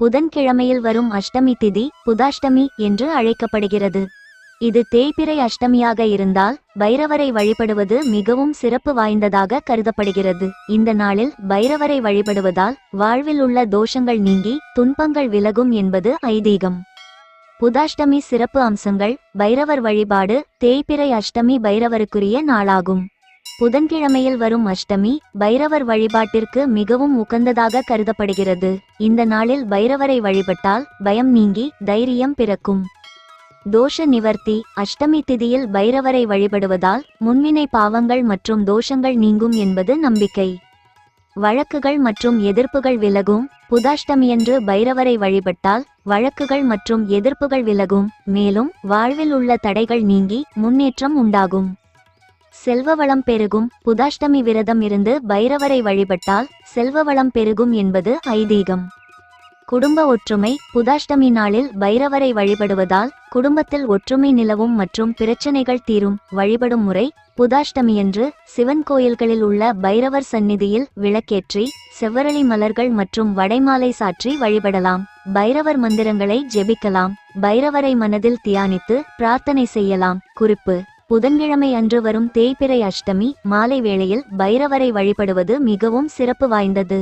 புதன்கிழமையில் வரும் அஷ்டமி திதி புதாஷ்டமி என்று அழைக்கப்படுகிறது. இது தேய்பிறை அஷ்டமியாக இருந்தால் பைரவரை வழிபடுவது மிகவும் சிறப்பு வாய்ந்ததாக கருதப்படுகிறது. இந்த நாளில் பைரவரை வழிபடுவதால் வாழ்வில் உள்ள தோஷங்கள் நீங்கி துன்பங்கள் விலகும் என்பது ஐதீகம். புதாஷ்டமி சிறப்பு அம்சங்கள் பைரவர் வழிபாடு தேய்பிறை அஷ்டமி பைரவருக்குரிய நாளாகும். புதன்கிழமையில் வரும் அஷ்டமி பைரவர் வழிபாட்டிற்கு மிகவும் உகந்ததாக கருதப்படுகிறது. இந்த நாளில் பைரவரை வழிபட்டால் பயம் நீங்கி தைரியம் பிறக்கும். தோஷ நிவர்த்தி அஷ்டமி திதியில் பைரவரை வழிபடுவதால் முன்வினை பாவங்கள் மற்றும் தோஷங்கள் நீங்கும் என்பது நம்பிக்கை. வழக்குகள் மற்றும் எதிர்ப்புகள் விலகும் புதாஷ்டமியன்று பைரவரை வழிபட்டால் வழக்குகள் மற்றும் எதிர்ப்புகள் விலகும் மேலும் வாழ்வில் உள்ள தடைகள் நீங்கி முன்னேற்றம் உண்டாகும். செல்வ வளம் பெருகும் புதாஷ்டமி விரதம் இருந்து பைரவரை வழிபட்டால் செல்வ வளம் பெருகும் என்பது ஐதீகம். குடும்ப ஒற்றுமை புதாஷ்டமி நாளில் பைரவரை வழிபடுவதால் குடும்பத்தில் ஒற்றுமை நிலவும் மற்றும் பிரச்சனைகள் தீரும் வழிபடும் முறை புதாஷ்டமியன்று சிவன் கோயில்களில் உள்ள பைரவர் சந்நிதியில் விளக்கேற்றி செவ்வரளி மலர்கள் மற்றும் வடைமாலை சாற்றி வழிபடலாம். பைரவர் மந்திரங்களை ஜெபிக்கலாம். பைரவரை மனதில் தியானித்து பிரார்த்தனை செய்யலாம். குறிப்பு புதன்கிழமை அன்று வரும் தேய்பிறை அஷ்டமி மாலை வேளையில் பைரவரை வழிபடுவது மிகவும் சிறப்பு வாய்ந்தது.